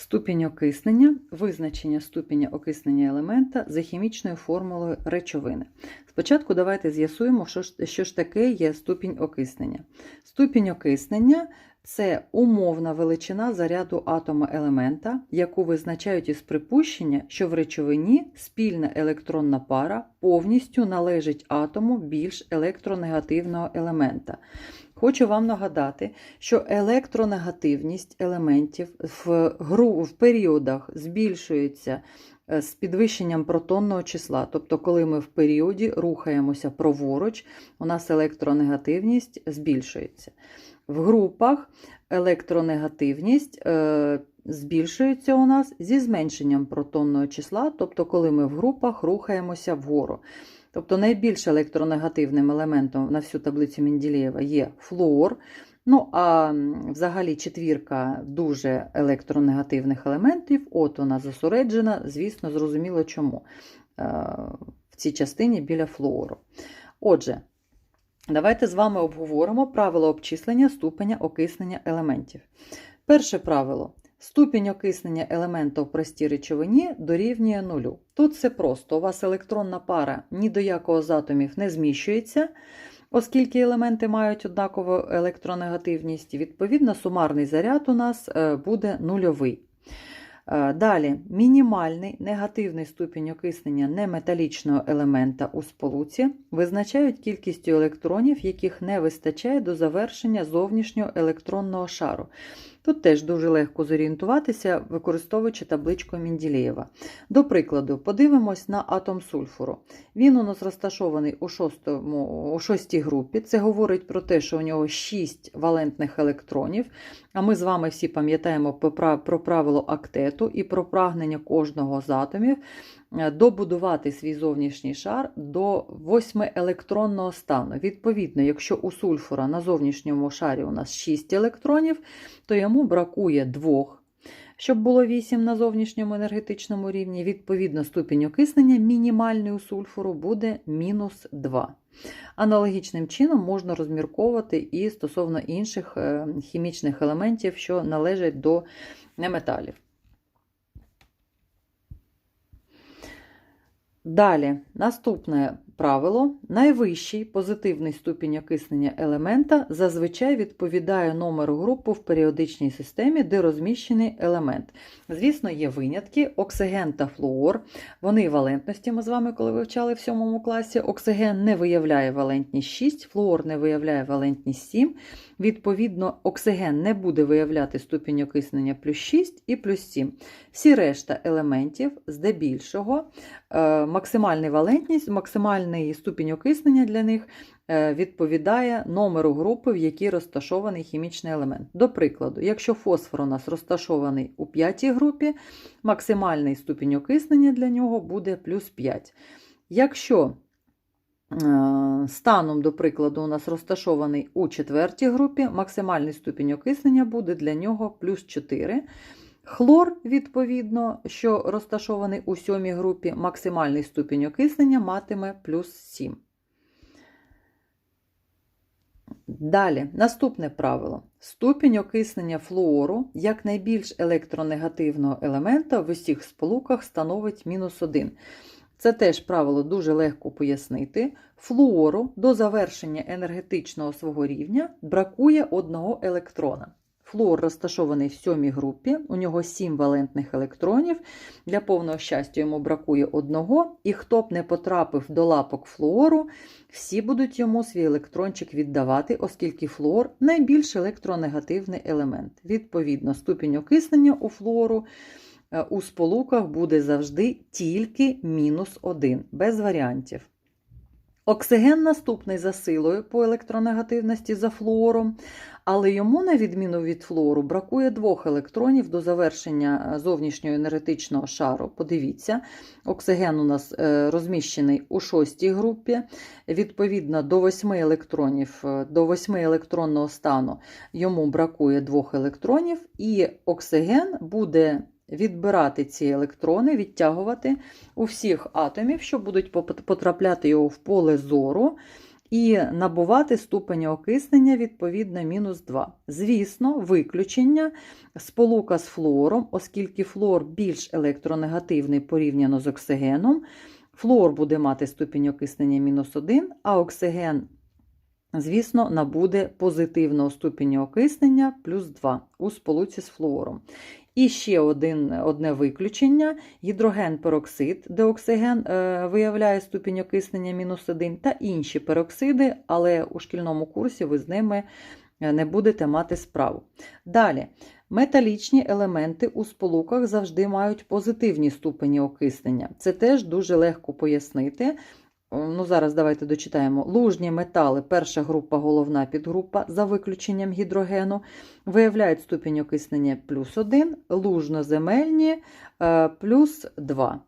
Ступінь окиснення визначення ступеня окиснення елемента за хімічною формулою речовини. Спочатку давайте з'ясуємо, що що ж таке є ступінь окиснення. Ступінь окиснення це умовна величина заряду атома елемента, яку визначають із припущення, що в речовині спільна електронна пара повністю належить атому більш електронегативного елемента. Хочу вам нагадати, що електронегативність елементів в, гру, в періодах збільшується е, з підвищенням протонного числа. Тобто, коли ми в періоді рухаємося праворуч, у нас електронегативність збільшується. В групах електронегативність е, збільшується у нас зі зменшенням протонного числа, тобто, коли ми в групах рухаємося вгору. Тобто найбільш електронегативним елементом на всю таблицю Менділєєва є флуор. Ну, а взагалі четвірка дуже електронегативних елементів, от вона зосереджена, звісно, зрозуміло чому е, в цій частині біля флуору. Отже, давайте з вами обговоримо правило обчислення ступеня окиснення елементів. Перше правило. Ступінь окиснення елемента в простій речовині дорівнює нулю. Тут все просто. У вас електронна пара ні до якого з атомів не зміщується, оскільки елементи мають однакову електронегативність. Відповідно, сумарний заряд у нас е, буде нульовий. Е, Далі, мінімальний негативний ступінь окиснення неметалічного елемента у сполуці визначають кількістю електронів, яких не вистачає до завершення зовнішнього електронного шару. Тут теж дуже легко зорієнтуватися, використовуючи табличку Менділеєва. До прикладу, подивимось на атом сульфуру. Він у нас розташований у, шостому, у шостій групі. Це говорить про те, що у нього 6 валентних електронів. А ми з вами всі пам'ятаємо про правило актету і про прагнення кожного з атомів добудувати свій зовнішній шар до 8 електронного стану. Відповідно, якщо у сульфура на зовнішньому шарі у нас 6 електронів, то йому бракує 2. Щоб було 8 на зовнішньому енергетичному рівні, відповідно, ступінь окиснення мінімальний у сульфуру буде мінус 2. Аналогічним чином можна розмірковувати і стосовно інших е, хімічних елементів, що належать до неметалів. Далі, наступне правило: найвищий позитивний ступінь окиснення елемента зазвичай відповідає номеру групи в періодичній системі, де розміщений елемент. Звісно, є винятки: оксиген та флуор. Вони валентності ми з вами, коли вивчали в 7 класі. Оксиген не виявляє валентність 6, флуор не виявляє валентність 7. Відповідно, оксиген не буде виявляти ступінь окиснення плюс 6 і плюс 7. Всі решта елементів, здебільшого, максимальна валентність, максимальний ступінь окиснення для них е, відповідає номеру групи, в якій розташований хімічний елемент. До прикладу, якщо фосфор у нас розташований у п'ятій групі, максимальний ступінь окиснення для нього буде плюс 5. Якщо е, Станом, до прикладу, у нас розташований у четвертій групі, максимальний ступінь окиснення буде для нього плюс 4. Хлор, відповідно, що розташований у сьомій групі, максимальний ступінь окиснення матиме плюс 7. Далі, наступне правило. Ступінь окиснення флуору як найбільш електронегативного елемента в усіх сполуках становить мінус 1. Це теж правило дуже легко пояснити. Флуору до завершення енергетичного свого рівня бракує одного електрона. Флуор розташований в сьомій групі, у нього 7 валентних електронів. Для повного щастя йому бракує одного, і хто б не потрапив до лапок флуору, всі будуть йому свій електрончик віддавати, оскільки флуор найбільш електронегативний елемент. Відповідно, ступінь окиснення у флуору е, у сполуках буде завжди тільки мінус 1, без варіантів. Оксиген наступний за силою по електронегативності за флуором, але йому, на відміну від флуору, бракує двох електронів до завершення е, зовнішнього енергетичного шару. Подивіться, оксиген у нас е, розміщений у шостій групі, відповідно до 8 електронів, е, до 8 електронного стану йому бракує двох електронів, і оксиген буде відбирати ці електрони, відтягувати у всіх атомів, що будуть потрапляти його в поле зору. І набувати ступень окиснення відповідно мінус 2. Звісно, виключення сполука з флуором, оскільки флуор більш електронегативний порівняно з оксигеном. Флуор буде мати ступінь окиснення мінус 1, а оксиген, звісно, набуде позитивного ступеня окиснення плюс 2 у сполуці з флуором. І ще один, одне виключення: гідроген-пероксид, де оксиген е, виявляє ступінь окиснення мінус 1, та інші пероксиди, але у шкільному курсі ви з ними е, не будете мати справу. Далі. Металічні елементи у сполуках завжди мають позитивні ступені окиснення. Це теж дуже легко пояснити. Ну, Зараз давайте дочитаємо. Лужні метали, перша група, головна підгрупа, за виключенням гідрогену, виявляють ступінь окиснення плюс 1, лужноземельні е, плюс 2.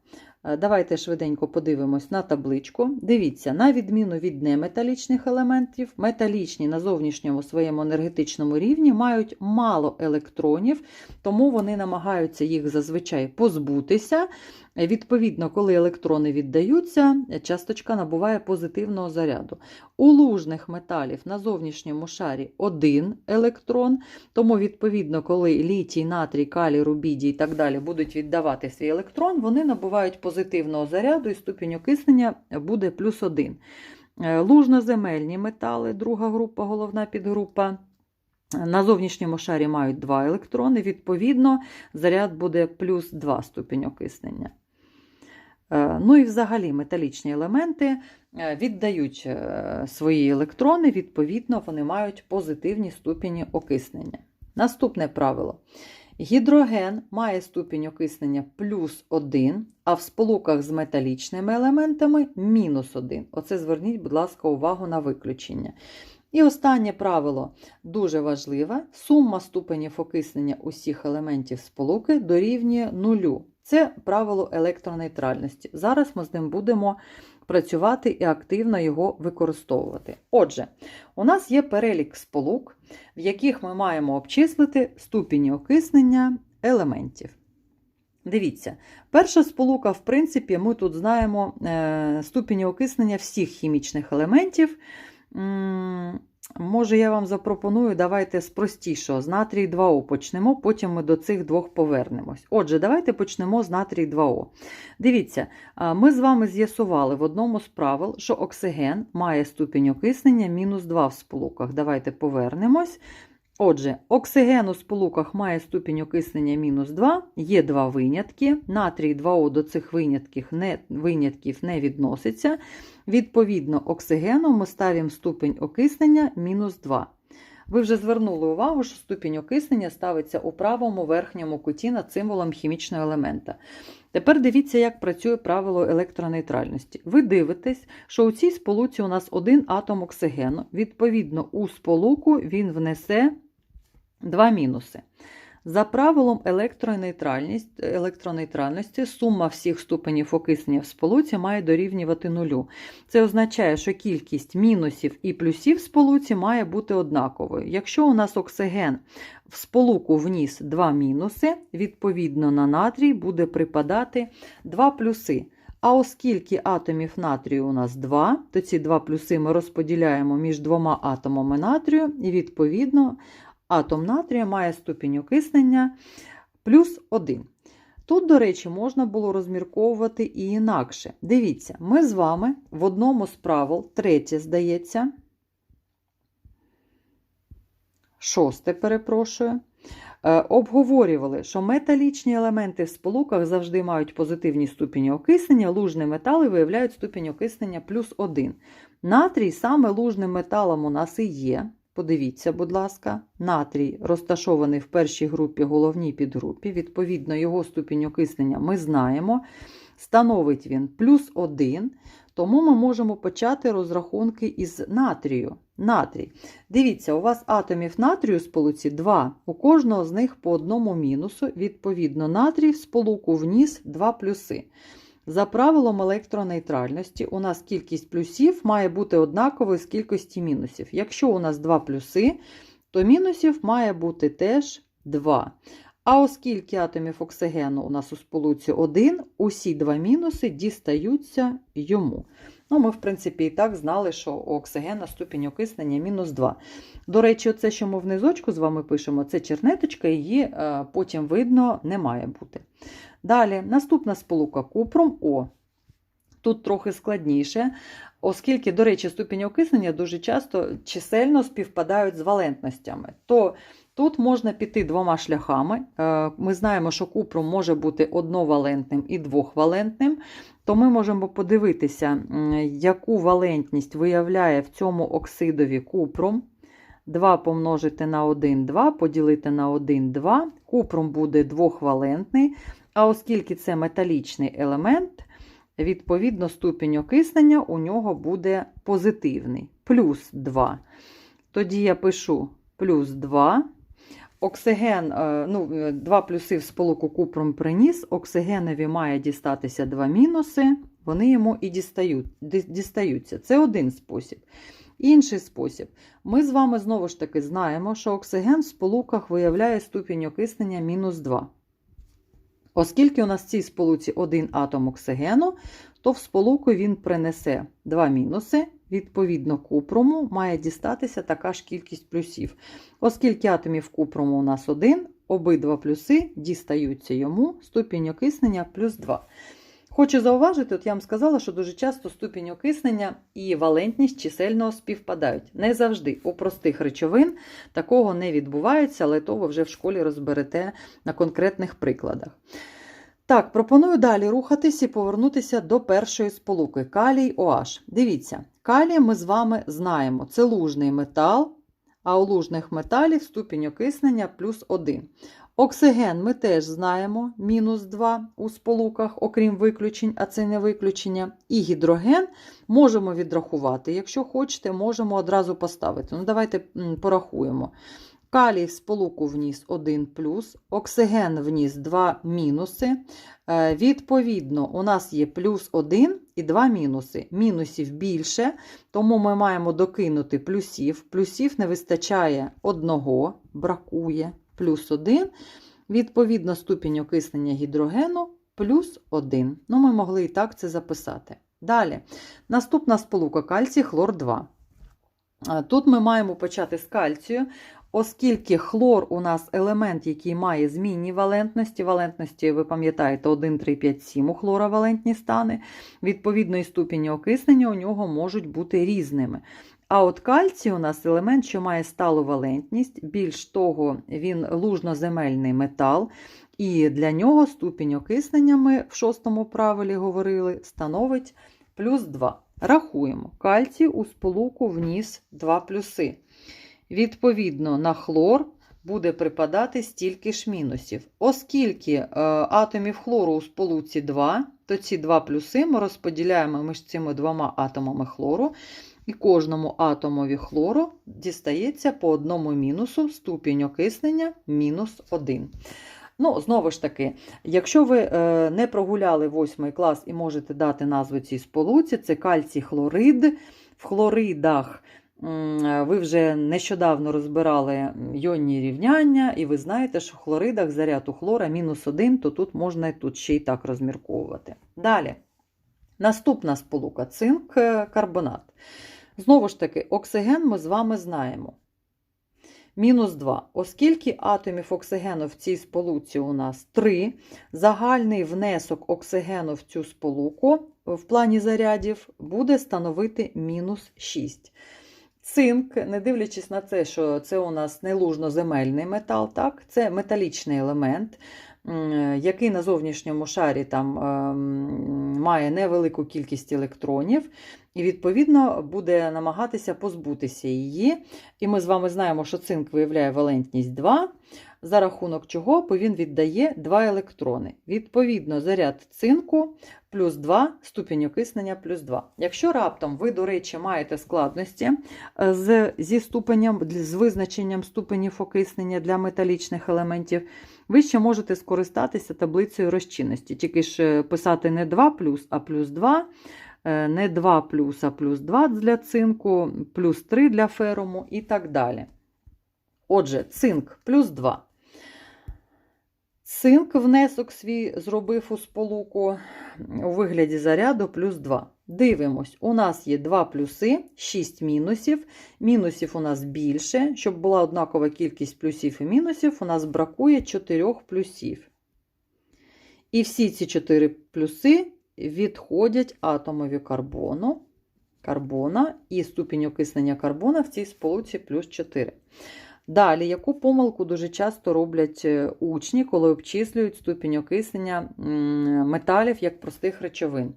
Е, Давайте швиденько подивимось на табличку. Дивіться, на відміну від неметалічних елементів, металічні на зовнішньому своєму енергетичному рівні мають мало електронів, тому вони намагаються їх зазвичай позбутися. Відповідно, коли електрони віддаються, часточка набуває позитивного заряду. У лужних металів на зовнішньому шарі один електрон, тому, відповідно, коли літій, натрій, калій, рубідій і так далі будуть віддавати свій електрон, вони набувають позитивного заряду і ступінь окиснення буде плюс один. Е, Лужноземельні метали, друга група, головна підгрупа. На зовнішньому шарі мають два електрони, відповідно, заряд буде плюс 2 ступінь окиснення. Е, Ну і взагалі металічні елементи е, віддають е, свої електрони, відповідно, вони мають позитивні ступені окиснення. Наступне правило. Гідроген має ступінь окиснення плюс 1, а в сполуках з металічними елементами мінус 1. Оце зверніть, будь ласка, увагу на виключення. І останнє правило дуже важливе: сума ступенів окиснення усіх елементів сполуки дорівнює нулю. Це правило електронейтральності. Зараз ми з ним будемо працювати і активно його використовувати. Отже, у нас є перелік сполук, в яких ми маємо обчислити ступені окиснення елементів. Дивіться, перша сполука, в принципі, ми тут знаємо е, ступені окиснення всіх хімічних елементів. Може, я вам запропоную, давайте з простішого, з натрій 2О почнемо, потім ми до цих двох повернемось. Отже, давайте почнемо з натрій 2О. Дивіться, ми з вами з'ясували в одному з правил, що оксиген має ступінь окиснення мінус 2 в сполуках. Давайте повернемось. Отже, оксиген у сполуках має ступінь окиснення мінус 2, є два винятки. Натрій 2О до цих винятків не, винятків не відноситься. Відповідно, оксигену ми ставимо ступінь окиснення мінус 2. Ви вже звернули увагу, що ступінь окиснення ставиться у правому верхньому куті над символом хімічного елемента. Тепер дивіться, як працює правило електронейтральності. Ви дивитесь, що у цій сполуці у нас один атом оксигену. Відповідно, у сполуку він внесе два мінуси. За правилом електронейтральності, сума всіх ступенів окиснення в сполуці має дорівнювати нулю. Це означає, що кількість мінусів і плюсів в сполуці має бути однаковою. Якщо у нас оксиген в сполуку вніс два мінуси, відповідно на натрій буде припадати два плюси. А оскільки атомів натрію у нас 2, то ці два плюси ми розподіляємо між двома атомами натрію, і відповідно атом натрія має ступінь окиснення плюс 1. Тут, до речі, можна було розмірковувати і інакше. Дивіться, ми з вами в одному з правил, третє, здається, шосте, перепрошую, е, обговорювали, що металічні елементи в сполуках завжди мають позитивні ступені окиснення, лужні метали виявляють ступінь окиснення плюс 1. Натрій саме лужним металом у нас і є. Подивіться, будь ласка, натрій розташований в першій групі, головній підгрупі. Відповідно, його ступінь окиснення ми знаємо. Становить він плюс 1, тому ми можемо почати розрахунки із натрію. Натрій. Дивіться, у вас атомів натрію в сполуці 2, у кожного з них по одному мінусу, відповідно, натрій в сполуку вніс 2 плюси. За правилом електронейтральності, у нас кількість плюсів має бути однаковою з кількості мінусів. Якщо у нас 2 плюси, то мінусів має бути теж 2. А оскільки атомів оксигену у нас у сполуці 1, усі два мінуси дістаються йому. Ну, Ми, в принципі, і так знали, що у оксигена ступінь окиснення мінус 2. До речі, оце, що ми внизочку з вами пишемо, це чернеточка, її е, потім видно не має бути. Далі, наступна сполука купром О. Тут трохи складніше, оскільки, до речі, ступінь окиснення дуже часто чисельно співпадають з валентностями. То тут можна піти двома шляхами. Е, Ми знаємо, що купром може бути одновалентним і двохвалентним, то ми можемо подивитися, яку валентність виявляє в цьому оксидові купром. 2 помножити на 1, 2, поділити на 1, 2. Купром буде двохвалентний, а оскільки це металічний елемент, відповідно, ступінь окиснення у нього буде позитивний, плюс 2. Тоді я пишу плюс 2. Оксиген, е, ну, е, два плюси в сполуку купром приніс, оксигенові має дістатися два мінуси, вони йому і дістають, дістаються. Це один спосіб. Інший спосіб. Ми з вами знову ж таки знаємо, що оксиген в сполуках виявляє ступінь окиснення мінус 2. Оскільки у нас в цій сполуці один атом оксигену, то в сполуку він принесе два мінуси. Відповідно, купрому має дістатися така ж кількість плюсів. Оскільки атомів купрому у нас один, обидва плюси дістаються йому ступінь окиснення плюс 2. Хочу зауважити, от я вам сказала, що дуже часто ступінь окиснення і валентність чисельно співпадають. Не завжди. У простих речовин такого не відбувається, але то ви вже в школі розберете на конкретних прикладах. Так, пропоную далі рухатись і повернутися до першої сполуки калій OH. Дивіться, калій ми з вами знаємо. Це лужний метал, а у лужних металів ступінь окиснення плюс 1. Оксиген ми теж знаємо, мінус 2 у сполуках, окрім виключень, а це не виключення. І гідроген можемо відрахувати. Якщо хочете, можемо одразу поставити. Ну, Давайте порахуємо. Калій в сполуку вніс 1 плюс, оксиген вніс 2 мінуси. Е, Відповідно, у нас є плюс 1 і 2 мінуси. Мінусів більше, тому ми маємо докинути плюсів. Плюсів не вистачає одного, бракує плюс 1. Відповідно, ступінь окиснення гідрогену плюс 1. Ну, ми могли і так це записати. Далі, наступна сполука кальцій хлор 2. Е, Тут ми маємо почати з кальцію, оскільки хлор у нас елемент, який має змінні валентності. Валентності, ви пам'ятаєте, 1, 3, 5, 7 у хлора валентні стани. Відповідно, і ступені окиснення у нього можуть бути різними. А от кальцій у нас елемент, що має сталу валентність, більш того, він лужноземельний метал, і для нього ступінь окиснення, ми в шостому правилі говорили, становить плюс 2. Рахуємо, кальцій у сполуку вніс 2 плюси. Відповідно, на хлор буде припадати стільки ж мінусів. Оскільки е, атомів хлору у сполуці 2, то ці 2 плюси ми розподіляємо між цими двома атомами хлору, і кожному атомові хлору дістається по одному мінусу ступінь окиснення мінус 1. Ну, знову ж таки, якщо ви е, не прогуляли 8 клас і можете дати назву цій сполуці, це кальцій хлорид. В хлоридах ви вже нещодавно розбирали йонні рівняння, і ви знаєте, що в хлоридах заряд у хлора мінус 1, то тут можна тут ще й так розмірковувати. Далі. Наступна сполука цинк е, карбонат. Знову ж таки, оксиген ми з вами знаємо. Мінус 2. Оскільки атомів оксигену в цій сполуці у нас 3, загальний внесок оксигену в цю сполуку в плані зарядів буде становити мінус 6. Цинк, не дивлячись на це, що це у нас не лужноземельний метал, так? це металічний елемент, який на зовнішньому шарі там, ем, має невелику кількість електронів, і, відповідно, буде намагатися позбутися її. І ми з вами знаємо, що цинк виявляє валентність 2, за рахунок чого він віддає 2 електрони. Відповідно, заряд цинку плюс 2, ступінь окиснення плюс 2. Якщо раптом ви, до речі, маєте складності е, з, зі ступенем, з визначенням ступенів окиснення для металічних елементів, ви ще можете скористатися таблицею розчинності. Тільки ж е, писати не 2 плюс, а плюс 2. Е, Не 2 плюс, а плюс 2 для цинку, плюс 3 для феруму і так далі. Отже, цинк плюс 2. Цинк внесок свій зробив у сполуку у вигляді заряду плюс 2. Дивимось, у нас є 2 плюси, 6 мінусів. Мінусів у нас більше. Щоб була однакова кількість плюсів і мінусів, у нас бракує 4 плюсів. І всі ці 4 плюси відходять атомові карбону, карбона і ступінь окиснення карбона в цій сполуці плюс 4. Далі, яку помилку дуже часто роблять е, учні, коли обчислюють ступінь окиснення металів як простих речовин.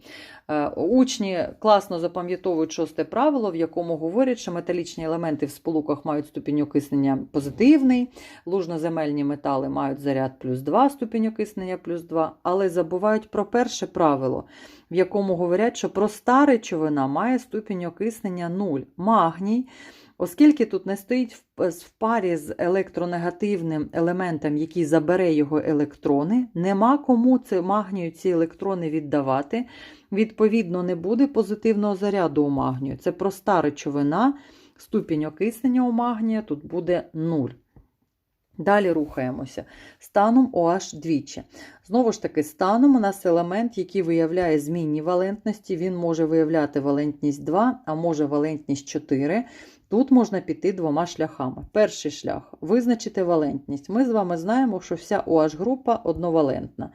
Е, учні класно запам'ятовують шосте правило, в якому говорять, що металічні елементи в сполуках мають ступінь окиснення позитивний, лужноземельні метали мають заряд плюс 2, ступінь окиснення плюс 2, але забувають про перше правило, в якому говорять, що проста речовина має ступінь окиснення 0. Магній. Оскільки тут не стоїть в парі з електронегативним елементом, який забере його електрони, нема кому це магнію ці електрони віддавати. Відповідно, не буде позитивного заряду у магнію. Це проста речовина, ступінь окиснення у магнія тут буде 0. Далі рухаємося. Станом OH двічі. Знову ж таки, станом у нас елемент, який виявляє змінні валентності, він може виявляти валентність 2, а може валентність 4. Тут можна піти двома шляхами. Перший шлях визначити валентність. Ми з вами знаємо, що вся OH група одновалентна.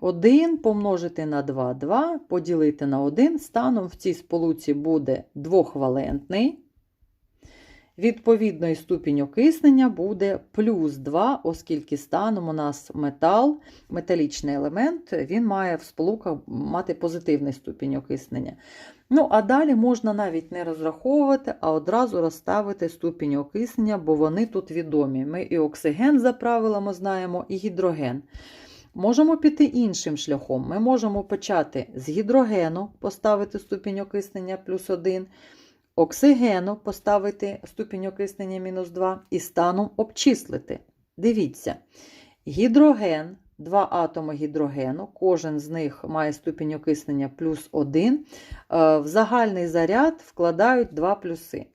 1 помножити на 2, 2, поділити на 1, станом в цій сполуці буде двохвалентний. Відповідно, і ступінь окиснення буде плюс 2, оскільки станом у нас метал, металічний елемент, він має в сполуках мати позитивний ступінь окиснення. Ну, а далі можна навіть не розраховувати, а одразу розставити ступінь окиснення, бо вони тут відомі. Ми і оксиген за правилами знаємо, і гідроген. Можемо піти іншим шляхом. Ми можемо почати з гідрогену, поставити ступінь окиснення плюс 1, оксигену поставити ступінь окиснення мінус 2 і станом обчислити. Дивіться, гідроген два атоми гідрогену, кожен з них має ступінь окиснення плюс 1. Е, в загальний заряд вкладають два плюси.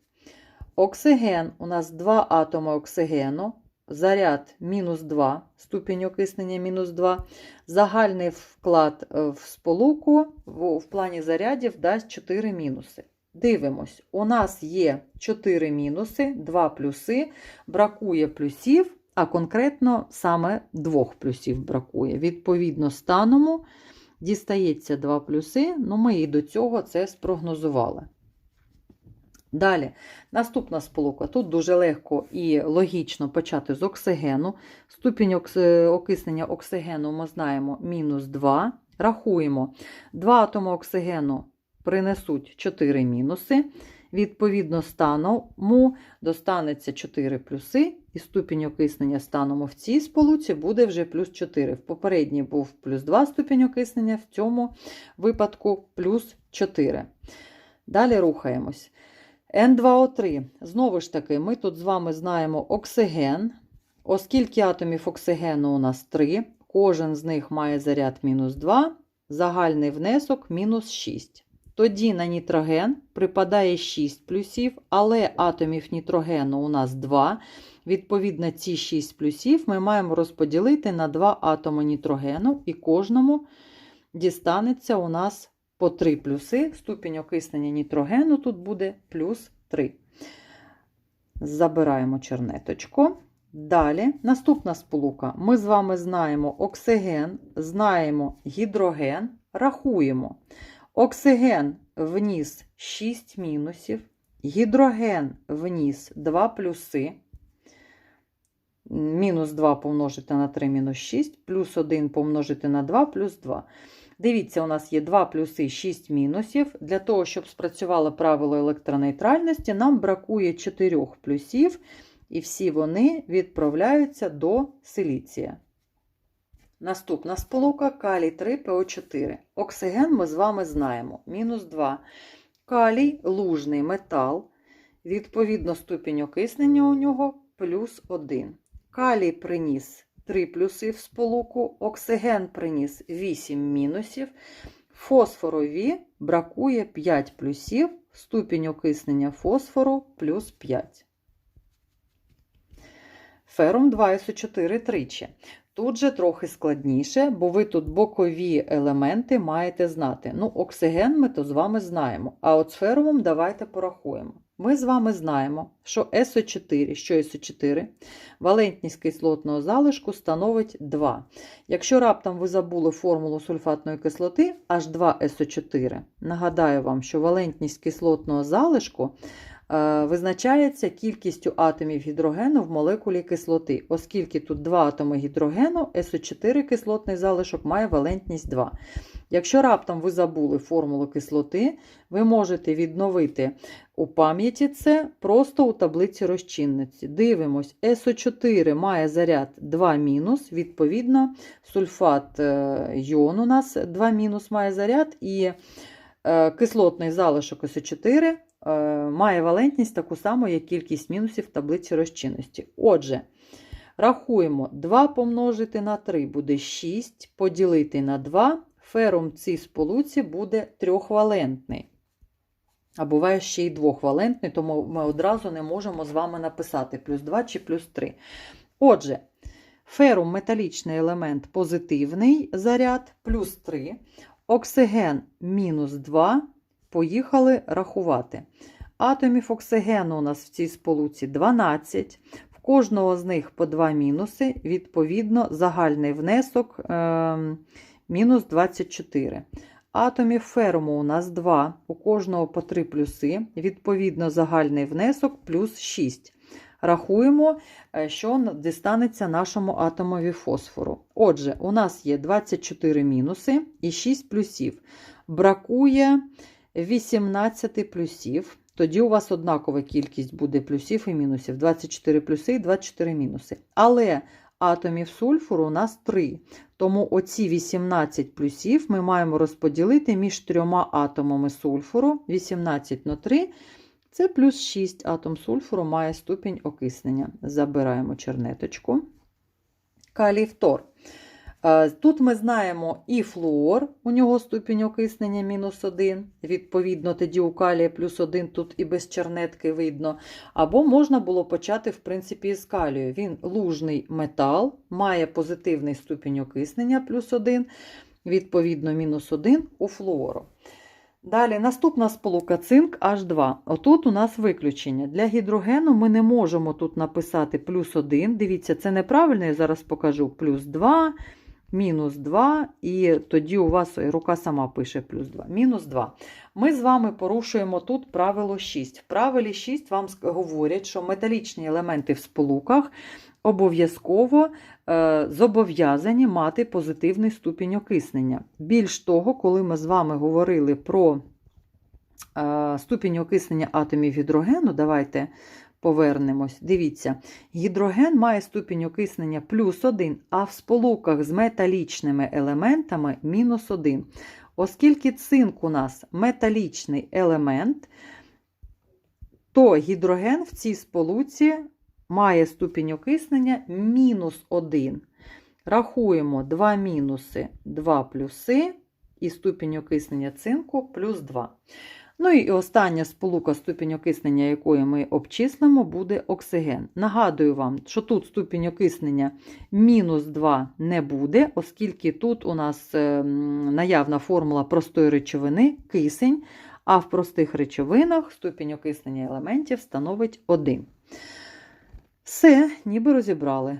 Оксиген у нас два атоми оксигену, заряд мінус 2, ступінь окиснення мінус 2. Загальний вклад е, в сполуку в плані зарядів дасть 4 мінуси. Дивимось, у нас є 4 мінуси, 2 плюси, бракує плюсів, а конкретно саме двох плюсів бракує. Відповідно, станому дістається два плюси, ну ми і до цього це спрогнозували. Далі, наступна сполука. Тут дуже легко і логічно почати з оксигену. Ступінь окиснення оксигену ми знаємо мінус 2. Рахуємо, два атоми оксигену принесуть 4 мінуси. Відповідно, станому достанеться 4 плюси, і ступінь окиснення станому в цій сполуці буде вже плюс 4. В попередній був плюс 2 ступінь окиснення, в цьому випадку плюс 4. Далі рухаємось. N2O3. Знову ж таки, ми тут з вами знаємо оксиген. Оскільки атомів оксигену у нас 3, кожен з них має заряд мінус 2, загальний внесок мінус 6. Тоді на нітроген припадає 6 плюсів, але атомів нітрогену у нас 2. Відповідно, ці 6 плюсів ми маємо розподілити на 2 атоми нітрогену, і кожному дістанеться у нас по 3 плюси. Ступінь окиснення нітрогену тут буде плюс 3. Забираємо чернеточку. Далі, наступна сполука. Ми з вами знаємо оксиген, знаємо гідроген, рахуємо. Оксиген вніс 6 мінусів, гідроген вніс 2 плюси. Мінус 2 помножити на 3 мінус 6, плюс 1 помножити на 2 плюс 2. Дивіться, у нас є 2 плюси 6 мінусів. Для того, щоб спрацювало правило електронейтральності, нам бракує 4 плюсів, і всі вони відправляються до силіція. Наступна сполука калій 3 ПО4. Оксиген ми з вами знаємо. Мінус 2. Калій лужний метал. Відповідно, ступінь окиснення у нього плюс 1. Калій приніс 3 плюси в сполуку, оксиген приніс 8 мінусів. Фосфорові бракує 5 плюсів, ступінь окиснення фосфору плюс 5. Ферум 2СО4 тричі. Тут же трохи складніше, бо ви тут бокові елементи маєте знати. Ну, оксиген ми то з вами знаємо. А от з феромом давайте порахуємо. Ми з вами знаємо, що СО4, що СО4, валентність кислотного залишку становить 2. Якщо раптом ви забули формулу сульфатної кислоти H2SO4, нагадаю вам, що валентність кислотного залишку визначається кількістю атомів гідрогену в молекулі кислоти. Оскільки тут два атоми гідрогену, СО4 кислотний залишок має валентність 2. Якщо раптом ви забули формулу кислоти, ви можете відновити у пам'яті це просто у таблиці розчинниці. Дивимось, СО4 має заряд 2 відповідно, сульфат е, йон у нас 2 має заряд, і е, кислотний залишок СО4 е, має валентність таку саму, як кількість мінусів в таблиці розчинності. Отже, рахуємо 2 помножити на 3 буде 6, поділити на 2, ферум цій сполуці буде трьохвалентний. А буває ще й двохвалентний, тому ми одразу не можемо з вами написати плюс 2 чи плюс 3. Отже, ферум металічний елемент позитивний заряд плюс 3, оксиген мінус 2. Поїхали рахувати. Атомів оксигену у нас в цій сполуці 12. В кожного з них по 2 мінуси, відповідно, загальний внесок е, мінус 24. Атомів ферму у нас 2, у кожного по 3 плюси, відповідно, загальний внесок плюс 6. Рахуємо, е, що дістанеться нашому атомові фосфору. Отже, у нас є 24 мінуси і 6 плюсів. Бракує 18 плюсів. Тоді у вас однакова кількість буде плюсів і мінусів: 24 плюси і 24 мінуси. Але атомів сульфуру у нас 3. Тому оці 18 плюсів ми маємо розподілити між трьома атомами сульфуру. 18 на 3 це плюс 6 атом сульфуру має ступінь окиснення. Забираємо чернеточку. Калій фтор. Е, Тут ми знаємо і флуор, у нього ступінь окиснення мінус 1, відповідно, тоді у калія плюс 1 тут і без чернетки видно. Або можна було почати, в принципі, з калію. Він лужний метал, має позитивний ступінь окиснення плюс 1, відповідно, мінус 1 у флуору. Далі наступна сполука цинк H2. Отут у нас виключення. Для гідрогену ми не можемо тут написати плюс 1. Дивіться, це неправильно, я зараз покажу плюс 2 мінус 2, і тоді у вас рука сама пише плюс 2. Мінус 2. Ми з вами порушуємо тут правило 6. В правилі 6 вам говорять, що металічні елементи в сполуках обов'язково е, зобов'язані мати позитивний ступінь окиснення. Більш того, коли ми з вами говорили про е, ступінь окиснення атомів гідрогену, давайте повернемось. Дивіться, гідроген має ступінь окиснення плюс 1, а в сполуках з металічними елементами мінус 1. Оскільки цинк у нас металічний елемент, то гідроген в цій сполуці має ступінь окиснення мінус 1. Рахуємо 2 мінуси, 2 плюси, і ступінь окиснення цинку плюс 2. Ну і остання сполука ступінь окиснення, якої ми обчислимо, буде оксиген. Нагадую вам, що тут ступінь окиснення мінус 2 не буде, оскільки тут у нас е, наявна формула простої речовини кисень, а в простих речовинах ступінь окиснення елементів становить 1. Все, ніби розібрали.